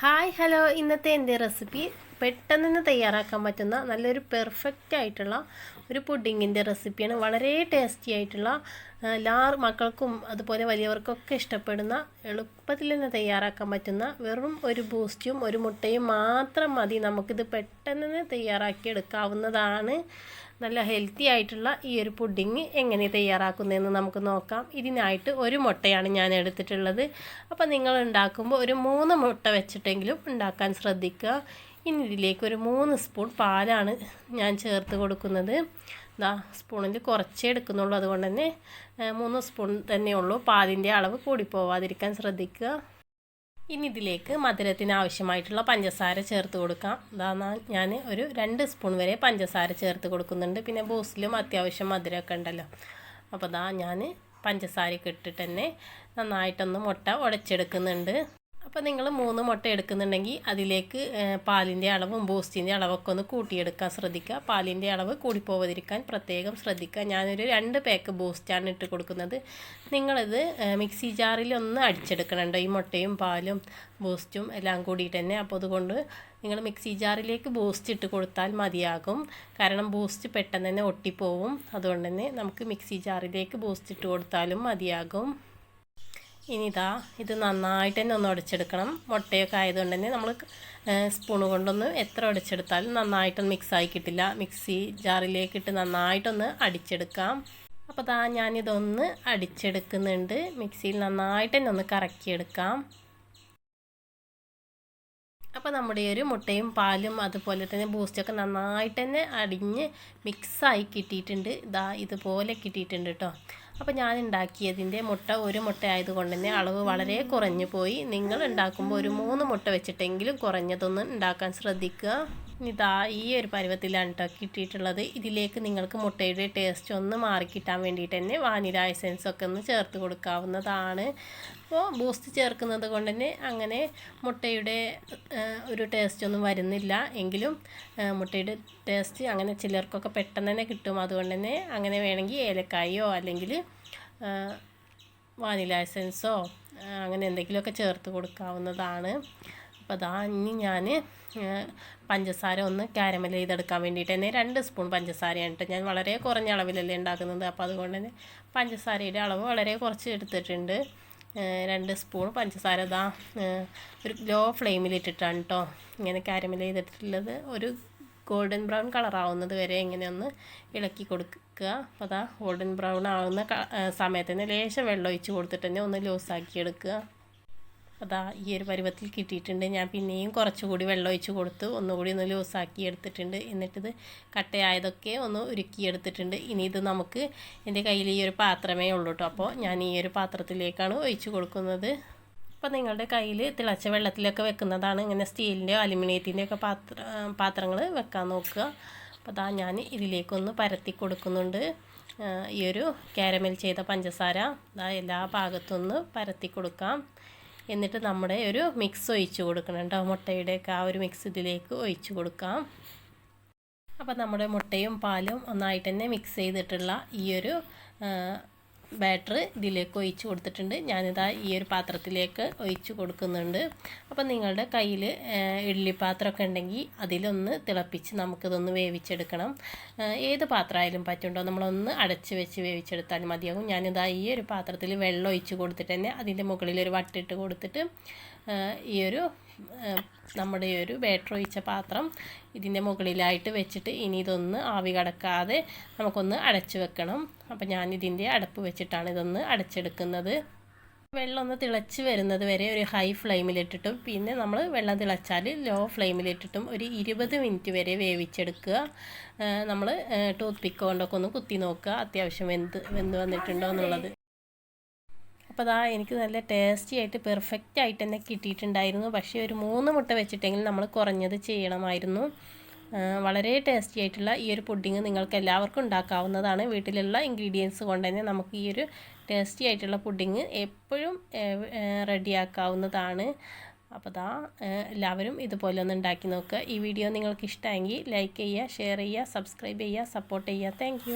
Hi hello ഇന്നത്തെ എൻ്റെ recipe പെട്ടെന്ന് തന്നെ തയ്യാറാക്കാൻ പറ്റുന്ന നല്ലൊരു പെർഫെക്റ്റ് ആയിട്ടുള്ള ഒരു പുഡിങ്ങിന്റെ റെസിപ്പിയാണ് വളരെ ടേസ്റ്റി ആയിട്ടുള്ള ലാർ മക്കൾക്കും അതുപോലെ വലിയവർക്കൊക്കെ ഇഷ്ടപ്പെടുന്ന എളുപ്പത്തിൽ തന്നെ തയ്യാറാക്കാൻ പറ്റുന്ന വെറും ഒരു ബൂസ്റ്റും ഒരു മുട്ടയും മാത്രം മതി. നമുക്കിത് പെട്ടെന്ന് തന്നെ തയ്യാറാക്കി എടുക്കാവുന്നതാണ് നല്ല ഹെൽത്തി ആയിട്ടുള്ള ഈ ഒരു പുഡിങ് എങ്ങനെ തയ്യാറാക്കുന്നതെന്ന് നമുക്ക് നോക്കാം. ഇതിനായിട്ട് ഒരു മുട്ടയാണ് ഞാൻ എടുത്തിട്ടുള്ളത്. അപ്പോൾ നിങ്ങൾ ഉണ്ടാക്കുമ്പോൾ ഒരു മൂന്ന് മുട്ട വെച്ചിട്ടെങ്കിലും ഉണ്ടാക്കാൻ ശ്രദ്ധിക്കുക. ഇനി ഇതിലേക്ക് ഒരു മൂന്ന് സ്പൂൺ പാലാണ് ഞാൻ ചേർത്ത് കൊടുക്കുന്നത്. ദാ സ്പൂണിൽ കുറച്ചേ എടുക്കുന്നുള്ളൂ. അതുകൊണ്ട് തന്നെ മൂന്ന് സ്പൂൺ തന്നെ ഉള്ളൂ. പാലിന്റെ അളവ് കൂടിപ്പോവാതിരിക്കാൻ ശ്രദ്ധിക്കുക. ഇനി ഇതിലേക്ക് മധുരത്തിന് ആവശ്യമായിട്ടുള്ള പഞ്ചസാര ചേർത്ത് കൊടുക്കാം. ഇതാ ഞാൻ ഒരു രണ്ട് സ്പൂൺ വരെ പഞ്ചസാര ചേർത്ത് കൊടുക്കുന്നുണ്ട്. പിന്നെ ബൂസ്റ്റിലും അത്യാവശ്യം മധുരമൊക്കെ ഉണ്ടല്ലോ. അപ്പോൾ ഇതാ ഞാൻ പഞ്ചസാരയൊക്കെ ഇട്ടിട്ട് തന്നെ നന്നായിട്ടൊന്ന് മുട്ട ഉടച്ചെടുക്കുന്നുണ്ട്. അപ്പോൾ നിങ്ങൾ മൂന്ന് മുട്ട എടുക്കുന്നുണ്ടെങ്കിൽ അതിലേക്ക് പാലിന്റെ അളവും ബൂസ്റ്റിന്റെ അളവൊക്കെ ഒന്ന് കൂട്ടിയെടുക്കാൻ ശ്രദ്ധിക്കുക. പാലിന്റെ അളവ് കൂടിപ്പോവാതിരിക്കാൻ പ്രത്യേകം ശ്രദ്ധിക്കുക. ഞാനൊരു രണ്ട് പാക്ക് ബൂസ്റ്റാണ് ഇട്ട് കൊടുക്കുന്നത്. നിങ്ങളിത് മിക്സി ജാറിൽ ഒന്ന് അടിച്ചെടുക്കണുണ്ടോ? ഈ മുട്ടയും പാലും ബൂസ്റ്റും എല്ലാം കൂടിയിട്ട് തന്നെ. അപ്പോൾ അതുകൊണ്ട് നിങ്ങൾ മിക്സി ജാറിലേക്ക് ബൂസ്റ്റ് ഇട്ട് കൊടുത്താൽ മതിയാകും. കാരണം ബൂസ്റ്റ് പെട്ടെന്ന് തന്നെ ഒട്ടിപ്പോവും. അതുകൊണ്ട് തന്നെ നമുക്ക് മിക്സി ജാറിലേക്ക് ബൂസ്റ്റ് ഇട്ട് കൊടുത്താലും മതിയാകും. ഇനി ഇതാ ഇത് നന്നായിട്ട് തന്നെ ഒന്ന് ഉടച്ചെടുക്കണം മുട്ടയൊക്കെ ആയതുകൊണ്ട് തന്നെ നമ്മൾ സ്പൂൺ കൊണ്ടൊന്ന് എത്ര ഉടച്ചെടുത്താലും നന്നായിട്ടൊന്ന് മിക്സായി കിട്ടില്ല. മിക്സി ജാറിലേക്കിട്ട് നന്നായിട്ടൊന്ന് അടിച്ചെടുക്കാം. അപ്പോൾ ദാ ഞാനിതൊന്ന് അടിച്ചെടുക്കുന്നുണ്ട്. മിക്സിയിൽ നന്നായിട്ട് തന്നെ ഒന്ന് കറക്കിയെടുക്കാം. അപ്പോൾ നമ്മുടെ ഒരു മുട്ടയും പാലും അതുപോലെ തന്നെ ബൂസ്റ്റൊക്കെ നന്നായിട്ട് തന്നെ അടിഞ്ഞ് മിക്സായി കിട്ടിയിട്ടുണ്ട്. ഇതാ ഇതുപോലെ കിട്ടിയിട്ടുണ്ട് കേട്ടോ അപ്പോൾ ഞാൻ ഉണ്ടാക്കിയതിന്റെ മുട്ട ഒരു മുട്ട ആയതുകൊണ്ട് തന്നെ അളവ് വളരെ കുറഞ്ഞു പോയി. നിങ്ങൾ ഉണ്ടാക്കുമ്പോൾ ഒരു മൂന്ന് മുട്ട വെച്ചിട്ടെങ്കിലും കുറഞ്ഞതൊന്നും ഉണ്ടാക്കാൻ ശ്രദ്ധിക്കുക. ഇതാ ഈ ഒരു പരുവത്തിലാണ് കേട്ടോ കിട്ടിയിട്ടുള്ളത്. ഇതിലേക്ക് നിങ്ങൾക്ക് മുട്ടയുടെ ടേസ്റ്റ് ഒന്ന് മാറിക്കിട്ടാൻ വേണ്ടിയിട്ട് തന്നെ വാനില എസൻസ് ഒക്കെ ഒന്ന് ചേർത്ത് കൊടുക്കാവുന്നതാണ്. അപ്പോൾ ബൂസ്റ്റ് ചേർക്കുന്നത് കൊണ്ട് തന്നെ അങ്ങനെ മുട്ടയുടെ ഒരു ടേസ്റ്റ് ഒന്നും വരുന്നില്ല. എങ്കിലും മുട്ടയുടെ ടേസ്റ്റ് അങ്ങനെ ചിലർക്കൊക്കെ പെട്ടെന്ന് തന്നെ കിട്ടും. അതുകൊണ്ട് തന്നെ അങ്ങനെ വേണമെങ്കിൽ ഏലക്കായോ അല്ലെങ്കിൽ വാനില എസൻസോ അങ്ങനെ എന്തെങ്കിലുമൊക്കെ ചേർത്ത് കൊടുക്കാവുന്നതാണ്. അപ്പോൾ അതാ ഇനി ഞാൻ പഞ്ചസാര ഒന്ന് കാരമൽ ചെയ്തെടുക്കാൻ വേണ്ടിയിട്ട് തന്നെ രണ്ട് സ്പൂൺ പഞ്ചസാരയാണ് കേട്ടോ. ഞാൻ വളരെ കുറഞ്ഞ അളവിലല്ലേ ഉണ്ടാക്കുന്നത്. അപ്പോൾ അതുകൊണ്ട് തന്നെ പഞ്ചസാരയുടെ അളവ് വളരെ കുറച്ച് എടുത്തിട്ടുണ്ട്. രണ്ട് സ്പൂൺ പഞ്ചസാര ഇതാ ഒരു ലോ ഫ്ലെയിമിലിട്ടിട്ടാണ് കേട്ടോ ഇങ്ങനെ കാരമൽ ചെയ്തിട്ടുള്ളത്. ഒരു ഗോൾഡൻ ബ്രൗൺ കളറാവുന്നത് വരെ ഇങ്ങനെ ഒന്ന് ഇളക്കി കൊടുക്കുക. അപ്പോൾ അതാ ഗോൾഡൻ ബ്രൗൺ ആവുന്ന സമയത്ത് തന്നെ ലേശം വെള്ളം ഒഴിച്ച് കൊടുത്തിട്ട് തന്നെ ഒന്ന് ലൂസാക്കി എടുക്കുക. അതാ ഈ ഒരു പരുവത്തിൽ കിട്ടിയിട്ടുണ്ട്. ഞാൻ പിന്നെയും കുറച്ചുകൂടി വെള്ളം ഒഴിച്ച് കൊടുത്തു ഒന്നുകൂടി ഒന്ന് ലൂസാക്കി എടുത്തിട്ടുണ്ട്. എന്നിട്ടിത് കട്ടയായതൊക്കെ ഒന്ന് ഉരുക്കി എടുത്തിട്ടുണ്ട് ഇനി ഇത് നമുക്ക് എന്റെ കയ്യിൽ ഈ ഒരു പാത്രമേ ഉള്ളൂ കേട്ടോ. അപ്പോൾ ഞാൻ ഈ ഒരു പാത്രത്തിലേക്കാണ് ഒഴിച്ച് കൊടുക്കുന്നത്. അപ്പോൾ നിങ്ങളുടെ കയ്യിൽ തിളച്ച വെള്ളത്തിലൊക്കെ വെക്കുന്നതാണ് ഇങ്ങനെ സ്റ്റീലിന്റെയോ അലുമിനിയത്തിന്റെയോ ഒക്കെ പാത്ര പാത്രങ്ങൾ വെക്കാൻ നോക്കുക. അപ്പോൾ അതാ ഞാൻ ഇതിലേക്കൊന്ന് പരത്തി കൊടുക്കുന്നുണ്ട്. ഈ ഒരു കാരമൽ ചെയ്ത പഞ്ചസാര എല്ലാ ഭാഗത്തുനിന്ന് പരത്തി കൊടുക്കാം. എന്നിട്ട് നമ്മുടെ ഒരു മിക്സ് ഒഴിച്ച് കൊടുക്കണം കേട്ടോ മുട്ടയുടെയൊക്കെ ആ ഒരു മിക്സ് ഇതിലേക്ക് ഒഴിച്ച് കൊടുക്കാം. അപ്പോൾ നമ്മുടെ മുട്ടയും പാലും ഒന്നായിട്ട് തന്നെ മിക്സ് ചെയ്തിട്ടുള്ള ഈ ഒരു ബാറ്റർ ഇതിലേക്ക് ഒഴിച്ച് കൊടുത്തിട്ടുണ്ട്. ഞാനിതാ ഈ ഒരു പാത്രത്തിലേക്ക് ഒഴിച്ച് കൊടുക്കുന്നുണ്ട്. അപ്പോൾ നിങ്ങളുടെ കയ്യിൽ ഇഡ്ഡലി പാത്രമൊക്കെ ഉണ്ടെങ്കിൽ അതിലൊന്ന് തിളപ്പിച്ച് നമുക്കിതൊന്ന് വേവിച്ചെടുക്കണം. ഏത് പാത്രമായാലും പറ്റുണ്ടോ? നമ്മളൊന്ന് അടച്ച് വെച്ച് വേവിച്ചെടുത്താൽ മതിയാകും. ഞാനിതാ ഈ ഒരു പാത്രത്തിൽ വെള്ളം ഒഴിച്ച് കൊടുത്തിട്ട് തന്നെ അതിന്റെ മുകളിൽ ഒരു വട്ടിട്ട് കൊടുത്തിട്ട് ഈ ഒരു നമ്മുടെ ഒരു ബാറ്റർ ഒഴിച്ച പാത്രം ഇതിന്റെ മുകളിലായിട്ട് വെച്ചിട്ട് ഇനി ഇതൊന്ന് ആവി കടക്കാതെ നമുക്കൊന്ന് അടച്ചു വെക്കണം. അപ്പോൾ ഞാൻ ഇതിന്റെ അടപ്പ് വെച്ചിട്ടാണ് ഇതൊന്ന് അടച്ചെടുക്കുന്നത്. വെള്ളം ഒന്ന് തിളച്ച് വരുന്നത് വരെ ഒരു ഹൈ ഫ്ലെയിമിലിട്ടിട്ടും പിന്നെ നമ്മൾ വെള്ളം തിളച്ചാൽ ലോ ഫ്ലെയിമിലിട്ടിട്ടും ഒരു ഇരുപത് മിനിറ്റ് വരെ വേവിച്ചെടുക്കുക. നമ്മൾ ടൂത്ത് പിക്ക് കൊണ്ടൊക്കെ ഒന്ന് കുത്തി നോക്കുക അത്യാവശ്യം വെന്ത് വെന്ത് വന്നിട്ടുണ്ടോ എന്നുള്ളത്. അപ്പോൾ അതാ എനിക്ക് നല്ല ടേസ്റ്റി ആയിട്ട് പെർഫെക്റ്റ് ആയിട്ട് തന്നെ കിട്ടിയിട്ടുണ്ടായിരുന്നു. പക്ഷേ ഒരു മൂന്ന് മുട്ട വെച്ചിട്ടെങ്കിൽ നമ്മൾ കുറഞ്ഞത് ചെയ്യണമായിരുന്നു. വളരെ ടേസ്റ്റി ആയിട്ടുള്ള ഈ ഒരു പുഡിങ് നിങ്ങൾക്ക് എല്ലാവർക്കും ഉണ്ടാക്കാവുന്നതാണ്. വീട്ടിലുള്ള ഇൻഗ്രീഡിയൻസ് കൊണ്ട് തന്നെ നമുക്ക് ഈ ഒരു ടേസ്റ്റി ആയിട്ടുള്ള പുഡിങ് എപ്പോഴും റെഡിയാക്കാവുന്നതാണ്. അപ്പോൾ ദാ എല്ലാവരും ഇതുപോലെ ഒന്ന് ഉണ്ടാക്കി നോക്കുക ഈ വീഡിയോ നിങ്ങൾക്ക് ഇഷ്ടമെങ്കിൽ ലൈക്ക് ചെയ്യുക ഷെയർ ചെയ്യുക സബ്സ്ക്രൈബ് ചെയ്യുക സപ്പോർട്ട് ചെയ്യുക. താങ്ക്